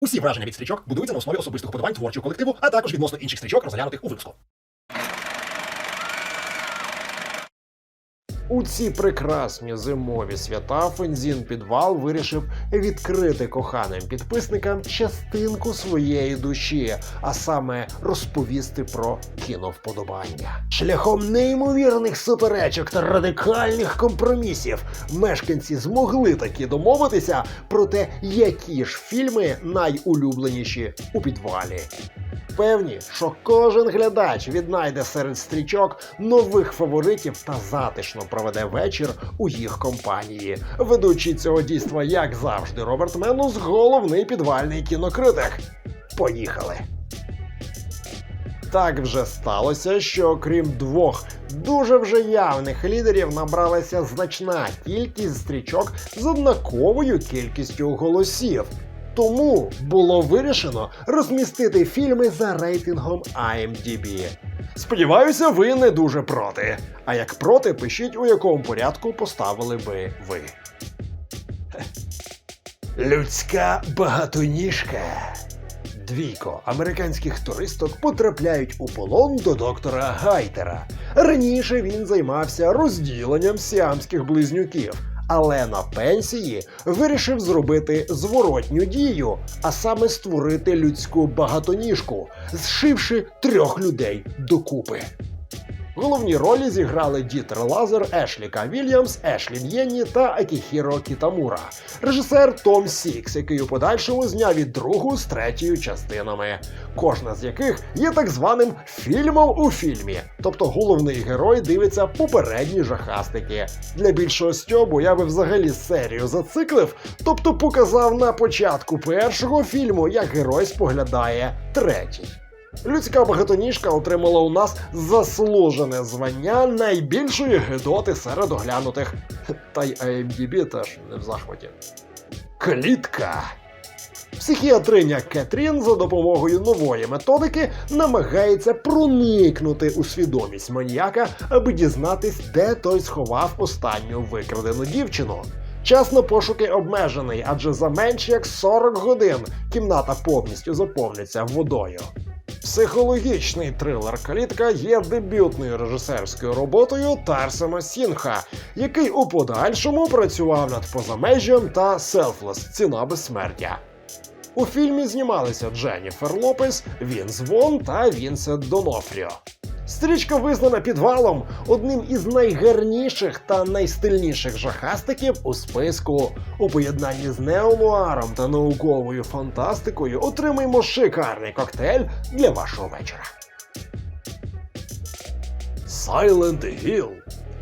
Усі враження від стрічок будуються на основі особистих подобань творчого колективу, а також відносно інших стрічок, розглянутих у випуску. У ці прекрасні зимові свята Фензін Підвал вирішив відкрити коханим підписникам частинку своєї душі, а саме розповісти про кіновподобання. Шляхом неймовірних суперечок та радикальних компромісів мешканці змогли таки домовитися про те, які ж фільми найулюбленіші у підвалі. Певні, що кожен глядач віднайде серед стрічок нових фаворитів та затишно проведе вечір у їх компанії. Ведучий цього дійства, як завжди, Роберт Менус, головний підвальний кінокритик. Поїхали! Так вже сталося, що окрім двох дуже вже явних лідерів набралася значна кількість стрічок з однаковою кількістю голосів. Тому було вирішено розмістити фільми за рейтингом IMDb. Сподіваюся, ви не дуже проти. А як проти, пишіть, у якому порядку поставили би ви. Людська багатоніжка. Двійко американських туристок потрапляють у полон до доктора Гайтера. Раніше він займався розділенням сіамських близнюків, але на пенсії вирішив зробити зворотню дію, а саме створити людську багатоніжку, зшивши трьох людей докупи. Головні ролі зіграли Дітер Лазер, Ешлі К. Вільямс, Ешлі М'єнні та Акіхіро Кітамура. Режисер Том Сікс, який у подальшому зняв і другу з третьою частинами, кожна з яких є так званим фільмом у фільмі. Тобто головний герой дивиться попередні жахастики. Для більшого стьобу я би взагалі серію зациклив, тобто показав на початку першого фільму, як герой споглядає третій. Людська багатоніжка отримала у нас заслужене звання найбільшої гидоти серед оглянутих. Та й IMDb теж не в захваті. Клітка. Психіатриня Кетрін за допомогою нової методики намагається проникнути у свідомість маніяка, аби дізнатись, де той сховав останню викрадену дівчину. Час на пошуки обмежений, адже за менш як 40 годин кімната повністю заповниться водою. Психологічний трилер Калітка є дебютною режисерською роботою Тарсема Сінха, який у подальшому працював над позамежжям та Селфлес Ціна безсмертя. У фільмі знімалися Дженніфер Лопес, Вінс Вон та Вінсент Донофріо. Стрічка визнана підвалом одним із найгарніших та найстильніших жахастиків у списку. У поєднанні з неонуаром та науковою фантастикою отримаємо шикарний коктейль для вашого вечора. Silent Hill.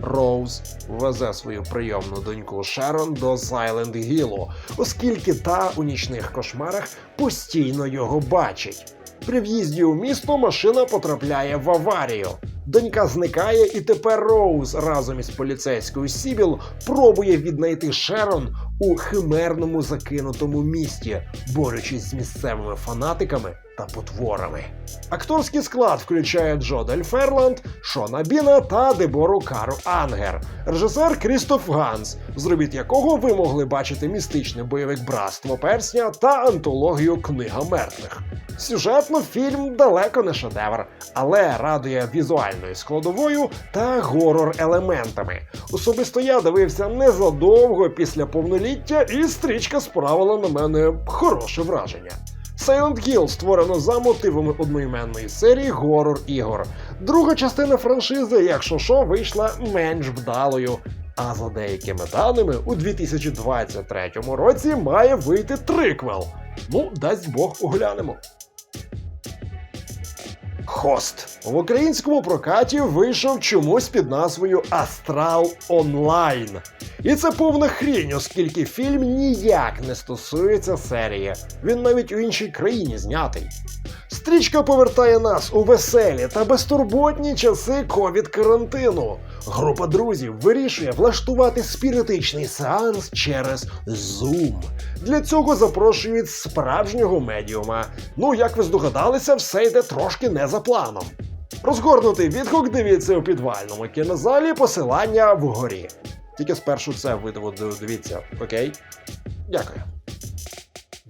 Роуз везе свою прийомну доньку Шерон до Сайленд Гілу, оскільки та у нічних кошмарах постійно його бачить. При в'їзді у місто машина потрапляє в аварію. Донька зникає, і тепер Роуз разом із поліцейською Сібіл пробує віднайти Шерон у химерному закинутому місті, борючись з місцевими фанатиками та потворами. Акторський склад включає Джодель Ферланд, Шона Біна та Дебору Кару Ангер, режисер Крістоф Ганс, з робіт якого ви могли бачити містичний бойовик Братство Персня та антологію Книга мертвих. Сюжетно фільм далеко не шедевр, але радує візуальною складовою та горор-елементами. Особисто я дивився незадовго після повноліття, і стрічка справила на мене хороше враження. Silent Hill створено за мотивами одноіменної серії горор ігор. Друга частина франшизи, якщо що, вийшла менш вдалою. А за деякими даними, у 2023 році має вийти триквел. Ну, дасть Бог оглянемо. Хост в українському прокаті вийшов чомусь під назвою Астрал Онлайн. І це повна хрінь, оскільки фільм ніяк не стосується серії. Він навіть у іншій країні знятий. Стрічка повертає нас у веселі та безтурботні часи ковід-карантину. Група друзів вирішує влаштувати спіритичний сеанс через Zoom. Для цього запрошують справжнього медіума. Ну, як ви здогадалися, все йде трошки не за планом. Розгорнутий відгук дивіться у підвальному кінозалі, посилання вгорі. Тільки спершу це видиво дивіться, окей? Дякую.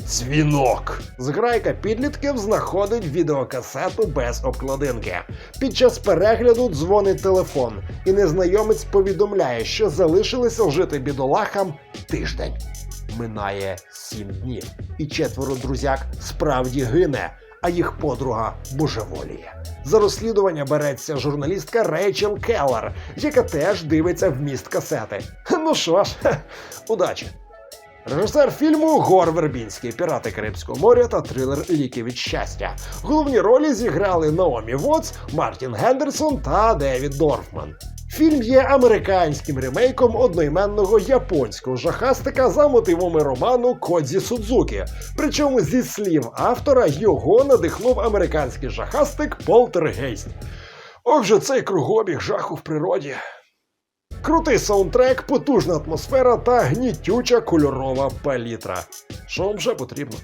Дзвінок. Зграйка підлітків знаходить відеокасету без обкладинки. Під час перегляду дзвонить телефон, і незнайомець повідомляє, що залишилися жити бідолахам тиждень. Минає сім днів, і четверо друзяк справді гине, а їх подруга божеволіє. За розслідування береться журналістка Рейчел Келлер, яка теж дивиться в міст касети. Ну що ж, удачі! Режисер фільму Гор Вербінський, Пірати Карибського моря та трилер Ліки від щастя. Головні ролі зіграли Наомі Вотс, Мартін Гендерсон та Девід Дорфман. Фільм є американським ремейком одноіменного японського жахастика за мотивами роману Кодзі Судзуки. Причому зі слів автора його надихнув американський жахастик Полтергейст. Ох же цей кругобіг жаху в природі. Крутий саундтрек, потужна атмосфера та гнітюча кольорова палітра. Що вам вже потрібно?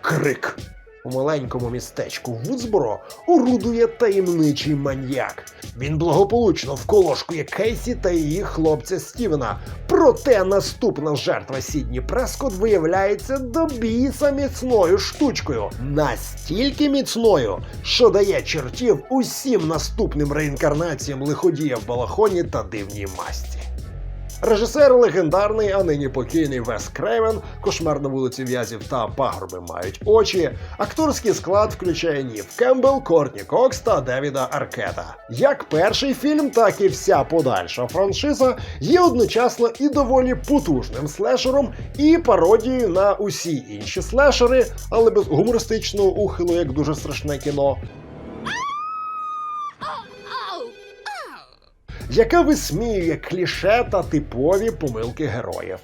Крик. У маленькому містечку Вудсборо орудує таємничий маньяк. Він благополучно вколошкує Кейсі та її хлопця Стівена. Проте наступна жертва Сідні Прескот виявляється до біса міцною штучкою. Настільки міцною, що дає чертів усім наступним реінкарнаціям лиходія в балахоні та дивній масті. Режисер легендарний, а нині покійний Вес Крейвен, кошмар на вулиці В'язів та пагорби мають очі. Акторський склад включає Нів Кембл, Кортні Кокс та Девіда Аркета. Як перший фільм, так і вся подальша франшиза є одночасно і доволі потужним слешером, і пародією на усі інші слешери, але без гумористичного ухилу, як дуже страшне кіно. Яка висміює кліше та типові помилки героїв.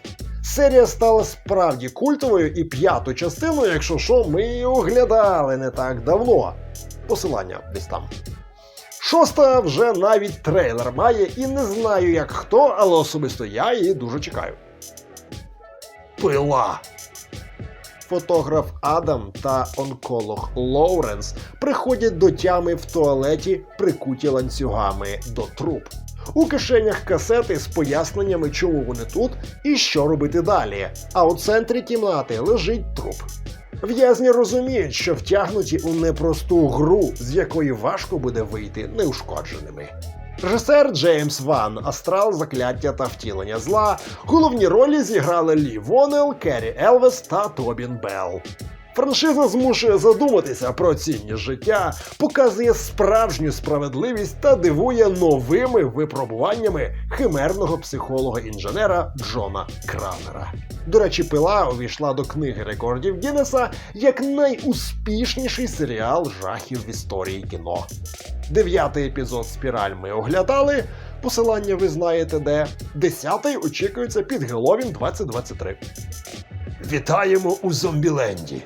Серія стала справді культовою і п'яту частину, якщо що, ми її оглядали не так давно. Посилання десь там. Шоста вже навіть трейлер має, і не знаю як хто, але особисто я її дуже чекаю. Пила. Фотограф Адам та онколог Лоуренс приходять до тями в туалеті, прикуті ланцюгами до труб. У кишенях касети з поясненнями, чому вони тут і що робити далі. А у центрі кімнати лежить труп. В'язні розуміють, що втягнуті у непросту гру, з якої важко буде вийти неушкодженими. Режисер Джеймс Ван, Астрал, Закляття та втілення зла. Головні ролі зіграли Лі Вонел, Керрі Елвес та Тобін Белл. Франшиза змушує задуматися про цінність життя, показує справжню справедливість та дивує новими випробуваннями химерного психолога-інженера Джона Кранера. До речі, пила увійшла до книги рекордів Гіннеса як найуспішніший серіал жахів в історії кіно. Дев'ятий епізод Спіраль ми оглядали. Посилання ви знаєте де. Десятий очікується під Геловін 2023. Вітаємо у Зомбіленді.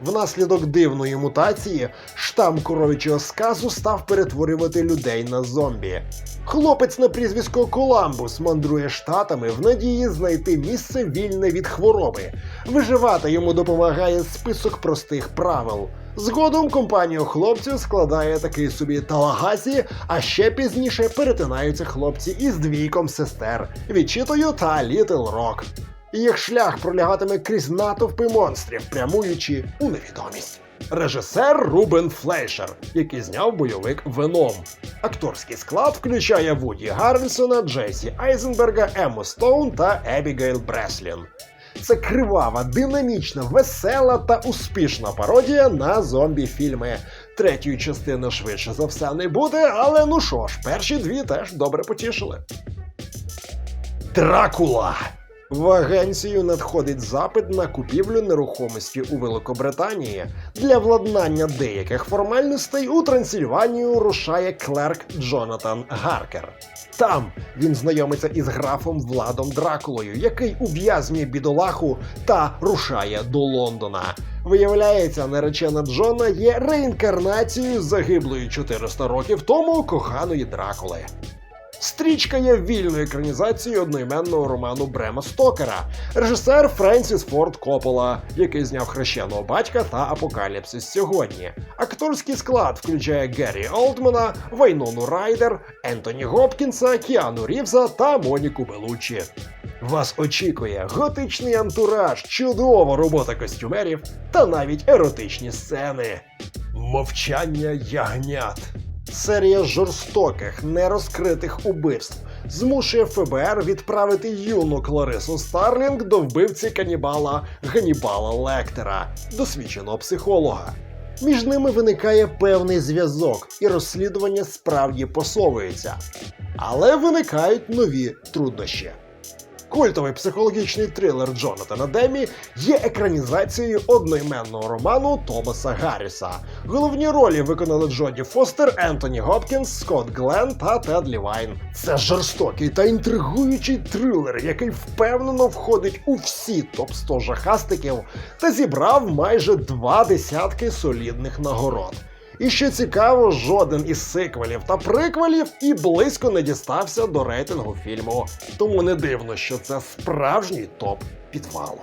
Внаслідок дивної мутації штам коров'ячого сказу став перетворювати людей на зомбі. Хлопець на прізвисько Коламбус мандрує штатами в надії знайти місце вільне від хвороби. Виживати йому допомагає список простих правил. Згодом компанію хлопців складає такий собі Талагасі, а ще пізніше перетинаються хлопці із двійком сестер Вічитою та Літл Рок. Їх шлях пролягатиме крізь натовпи монстрів, прямуючи у невідомість. Режисер Рубен Флейшер, який зняв бойовик Веном. Акторський склад включає Вуді Гаррельсона, Джейсі Айзенберга, Ему Стоун та Ебігейл Бреслін. Це кривава, динамічна, весела та успішна пародія на зомбі-фільми. Третьої частини швидше за все не буде, але ну що ж, перші дві теж добре потішили. Дракула. В агенцію надходить запит на купівлю нерухомості у Великобританії. Для владнання деяких формальностей у Трансильванію рушає клерк Джонатан Гаркер. Там він знайомиться із графом Владом Дракулою, який ув'язнює бідолаху та рушає до Лондона. Виявляється, наречена Джона є реінкарнацією загиблої 400 років тому коханої Дракули. Стрічка є вільною екранізацією одноіменного роману Брема Стокера, режисер Френсіс Форд Коппола, який зняв хрещеного батька та апокаліпсис сьогодні. Акторський склад включає Геррі Олдмана, Вайнону Райдер, Ентоні Гопкінса, Кіану Рівза та Моніку Белуччі. Вас очікує готичний антураж, чудова робота костюмерів та навіть еротичні сцени. Мовчання ягнят. Серія жорстоких, нерозкритих убивств змушує ФБР відправити юну Кларису Старлінг до вбивці канібала Ганібала Лектера, досвідченого психолога. Між ними виникає певний зв'язок, і розслідування справді посовується. Але виникають нові труднощі. Культовий психологічний трилер Джонатана Демі є екранізацією одноіменного роману Томаса Гарріса. Головні ролі виконали Джоді Фостер, Ентоні Гопкінс, Скотт Гленн та Тед Лівайн. Це жорстокий та інтригуючий трилер, який впевнено входить у всі топ 100 жахастиків та зібрав майже два десятки солідних нагород. І що цікаво, жоден із сиквелів та приквелів і близько не дістався до рейтингу фільму. Тому не дивно, що це справжній топ підвалу.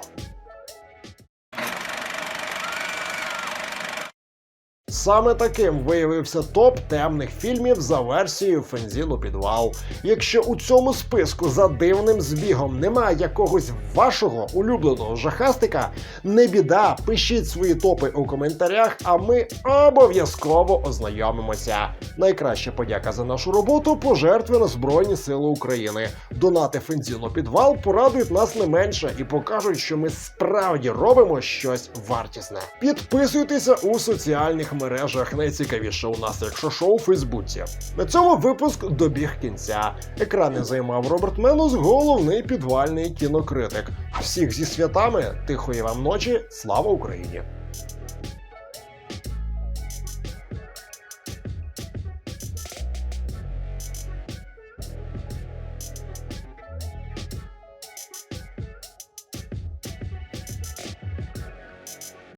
Саме таким виявився топ темних фільмів за версією Фензіну Підвал. Якщо у цьому списку за дивним збігом немає якогось вашого улюбленого жахастика, не біда, пишіть свої топи у коментарях, а ми обов'язково ознайомимося. Найкраща подяка за нашу роботу пожертви на Збройні Сили України. Донати Фензіну Підвал порадують нас не менше і покажуть, що ми справді робимо щось вартісне. Підписуйтеся у соціальних мережах. Найцікавіше у нас, якщо шоу у Фейсбуці. На цьому випуск добіг кінця. Екрани займав Роберт Менус, головний підвальний кінокритик. Всіх зі святами, тихої вам ночі, слава Україні!